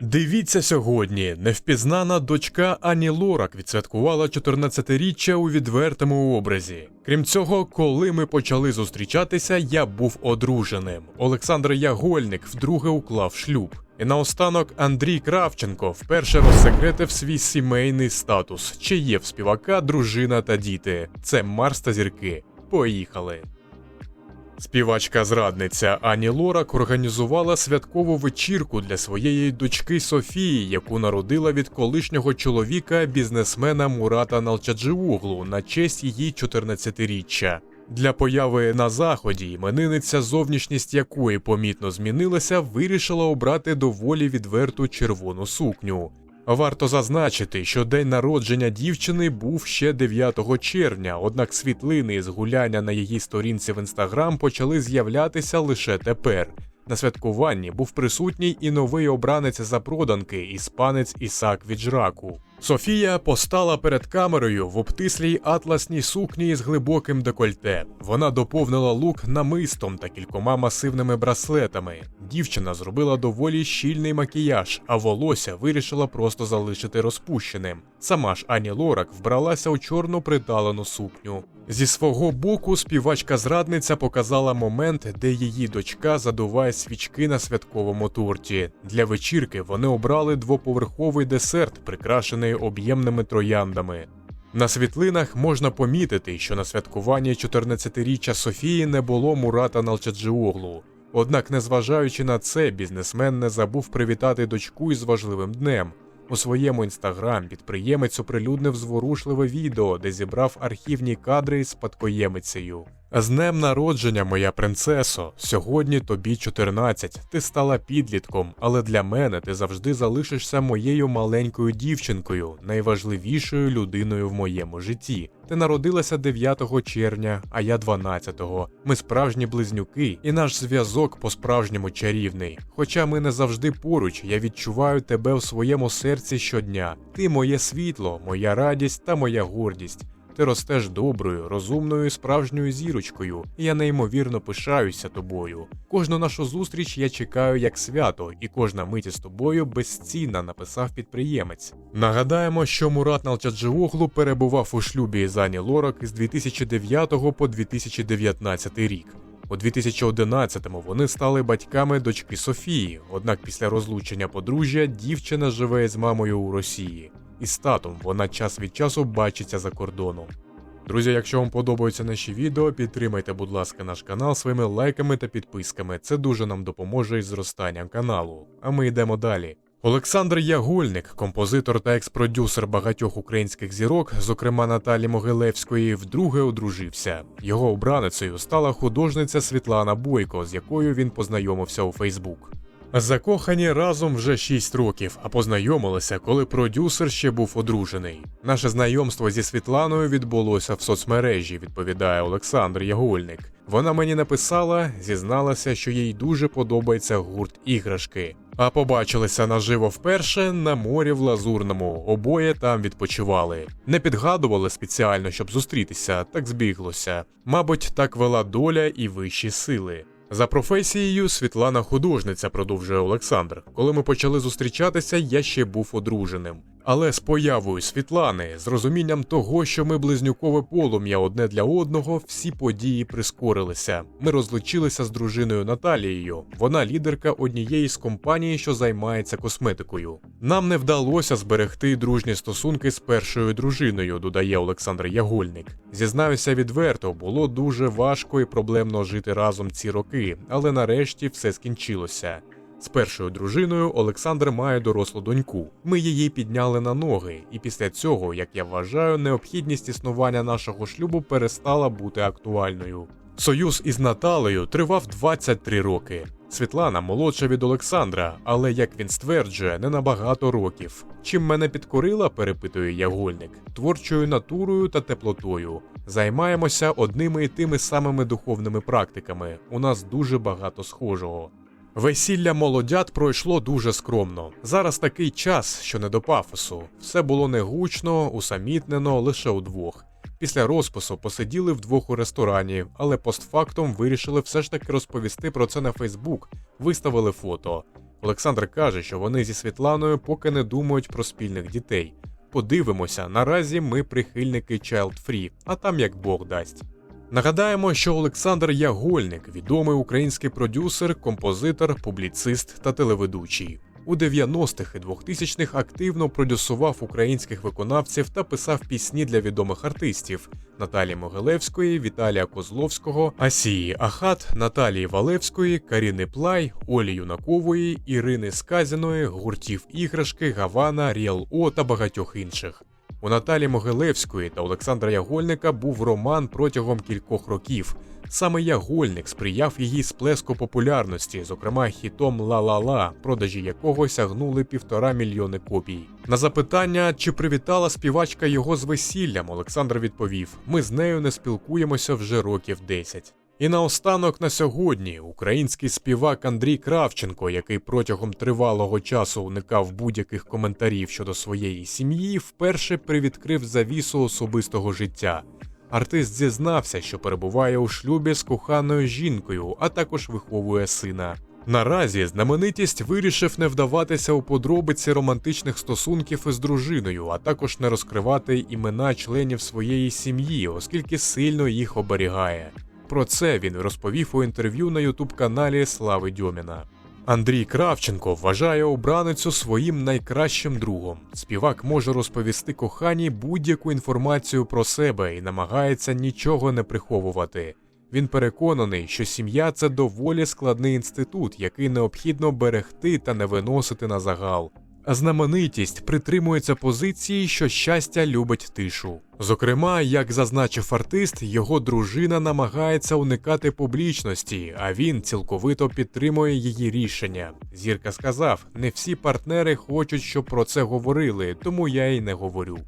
Дивіться сьогодні. Невпізнана дочка Ані Лорак відсвяткувала 14-річчя у відвертому образі. Крім цього, коли ми почали зустрічатися, я був одруженим. Олександр Ягольник вдруге уклав шлюб. І наостанок Андрій Кравченко вперше розсекретив свій сімейний статус, чи є в співака дружина та діти. Це Марс та зірки. Поїхали. Співачка-зрадниця Ані Лорак організувала святкову вечірку для своєї дочки Софії, яку народила від колишнього чоловіка бізнесмена Мурата Налчаджиуглу на честь її 14-річчя. Для появи на заході іменинниця, зовнішність якої помітно змінилася, вирішила обрати доволі відверту червону сукню. Варто зазначити, що день народження дівчини був ще 9 червня, однак світлини з гуляння на її сторінці в інстаграм почали з'являтися лише тепер. На святкуванні був присутній і новий обранець запроданки, іспанець Ісак Віджраку. Софія постала перед камерою в обтислій атласній сукні з глибоким декольте. Вона доповнила лук намистом та кількома масивними браслетами. Дівчина зробила доволі щільний макіяж, а волосся вирішила просто залишити розпущеним. Сама ж Ані Лорак вбралася у чорну приталену сукню. Зі свого боку співачка-зрадниця показала момент, де її дочка задуває свічки на святковому торті. Для вечірки вони обрали двоповерховий десерт, прикрашений об'ємними трояндами. На світлинах можна помітити, що на святкуванні 14-річчя Софії не було Мурата Налчаджиоглу. Однак, незважаючи на це, бізнесмен не забув привітати дочку із важливим днем. У своєму інстаграм підприємець оприлюднив зворушливе відео, де зібрав архівні кадри із спадкоємицею. З днем народження, моя принцесо, сьогодні тобі 14, ти стала підлітком, але для мене ти завжди залишишся моєю маленькою дівчинкою, найважливішою людиною в моєму житті. Ти народилася 9 червня, а я 12-го. Ми справжні близнюки, і наш зв'язок по-справжньому чарівний. Хоча ми не завжди поруч, я відчуваю тебе в своєму серці щодня. Ти моє світло, моя радість та моя гордість. Ти ростеш доброю, розумною, справжньою зірочкою, і я неймовірно пишаюся тобою. Кожну нашу зустріч я чекаю як свято, і кожна мить із тобою безцінна, написав підприємець. Нагадаємо, що Мурат Налчаджиоглу перебував у шлюбі з Ані Лорак з 2009 по 2019 рік. У 2011-му вони стали батьками дочки Софії, однак після розлучення подружжя дівчина живе з мамою у Росії. І з татом вона час від часу бачиться за кордоном. Друзі, якщо вам подобаються наші відео, підтримайте, будь ласка, наш канал своїми лайками та підписками. Це дуже нам допоможе із зростанням каналу. А ми йдемо далі. Олександр Ягольник, композитор та екс-продюсер багатьох українських зірок, зокрема Наталі Могилевської, вдруге одружився. Його обраницею стала художниця Світлана Бойко, з якою він познайомився у Фейсбук. Закохані разом вже 6 років, а познайомилися, коли продюсер ще був одружений. Наше знайомство зі Світланою відбулося в соцмережі, відповідає Олександр Ягольник. Вона мені написала, зізналася, що їй дуже подобається гурт іграшки. А побачилися наживо вперше на морі в Лазурному. Обоє там відпочивали. Не підгадували спеціально, щоб зустрітися, так збіглося. Мабуть, так вела доля і вищі сили. За професією Світлана художниця, продовжує Олександр. Коли ми почали зустрічатися, я ще був одруженим. Але з появою Світлани, з розумінням того, що ми близнюкове полум'я одне для одного, всі події прискорилися. Ми розлучилися з дружиною Наталією. Вона лідерка однієї з компаній, що займається косметикою. Нам не вдалося зберегти дружні стосунки з першою дружиною, додає Олександр Ягольник. Зізнаюся відверто, було дуже важко і проблемно жити разом ці роки, але нарешті все скінчилося. З першою дружиною Олександр має дорослу доньку. Ми її підняли на ноги, і після цього, як я вважаю, необхідність існування нашого шлюбу перестала бути актуальною. Союз із Наталею тривав 23 роки. Світлана молодша від Олександра, але як він стверджує, не на багато років. Чим мене підкорила, перепитує Ягольник, творчою натурою та теплотою. Займаємося одними і тими самими духовними практиками. У нас дуже багато схожого. Весілля молодят пройшло дуже скромно. Зараз такий час, що не до пафосу. Все було негучно, усамітнено лише удвох. Після розпису посиділи вдвох у ресторані, але постфактум вирішили все ж таки розповісти про це на Фейсбук, виставили фото. Олександр каже, що вони зі Світланою поки не думають про спільних дітей. Подивимося, наразі ми прихильники Child Free, а там як Бог дасть. Нагадаємо, що Олександр Ягольник відомий український продюсер, композитор, публіцист та телеведучий. У 90-х і 2000-х активно продюсував українських виконавців та писав пісні для відомих артистів Наталі Могилевської, Віталія Козловського, Асії Ахат, Наталії Валевської, Каріни Плай, Олі Юнакової, Ірини Сказіної, гуртів іграшки, Гавана, Ріал О та багатьох інших. У Наталі Могилевської та Олександра Ягольника був роман протягом кількох років. Саме Ягольник сприяв її сплеску популярності, зокрема хітом «Ла-ла-ла», продажі якого сягнули півтора мільйони копій. На запитання, чи привітала співачка його з весіллям, Олександр відповів: ми з нею не спілкуємося вже років 10. І наостанок на сьогодні український співак Андрій Кравченко, який протягом тривалого часу уникав будь-яких коментарів щодо своєї сім'ї, вперше привідкрив завісу особистого життя. Артист зізнався, що перебуває у шлюбі з коханою жінкою, а також виховує сина. Наразі знаменитість вирішив не вдаватися у подробиці романтичних стосунків із дружиною, а також не розкривати імена членів своєї сім'ї, оскільки сильно їх оберігає. Про це він розповів у інтерв'ю на ютуб-каналі Слави Дьоміна. Андрій Кравченко вважає обраницю своїм найкращим другом. Співак може розповісти коханій будь-яку інформацію про себе і намагається нічого не приховувати. Він переконаний, що сім'я це доволі складний інститут, який необхідно берегти та не виносити на загал. Знаменитість притримується позиції, що щастя любить тишу. Зокрема, як зазначив артист, його дружина намагається уникати публічності, а він цілковито підтримує її рішення. Зірка сказав: не всі партнери хочуть, щоб про це говорили, тому я й не говорю.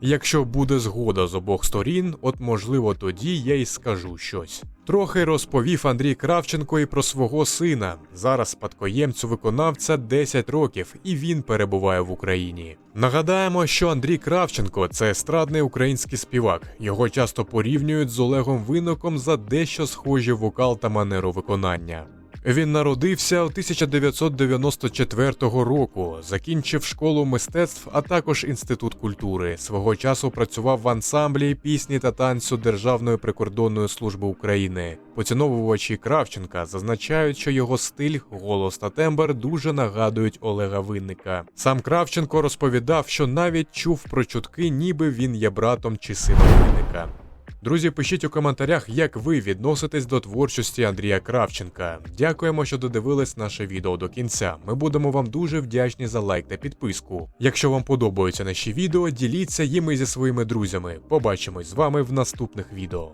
Якщо буде згода з обох сторін, от можливо тоді я й скажу щось. Трохи розповів Андрій Кравченко і про свого сина. Зараз спадкоємцю виконавця 10 років, і він перебуває в Україні. Нагадаємо, що Андрій Кравченко це естрадний український співак. Його часто порівнюють з Олегом Виноком за дещо схожі вокал та манеру виконання. Він народився у 1994 року, закінчив школу мистецтв, а також інститут культури. Свого часу працював в ансамблі пісні та танцю Державної прикордонної служби України. Поціновувачі Кравченка зазначають, що його стиль, голос та тембр дуже нагадують Олега Винника. Сам Кравченко розповідав, що навіть чув про чутки, ніби він є братом чи сином Винника. Друзі, пишіть у коментарях, як ви відноситесь до творчості Андрія Кравченка. Дякуємо, що додивились наше відео до кінця. Ми будемо вам дуже вдячні за лайк та підписку. Якщо вам подобаються наші відео, діліться їми зі своїми друзями. Побачимось з вами в наступних відео.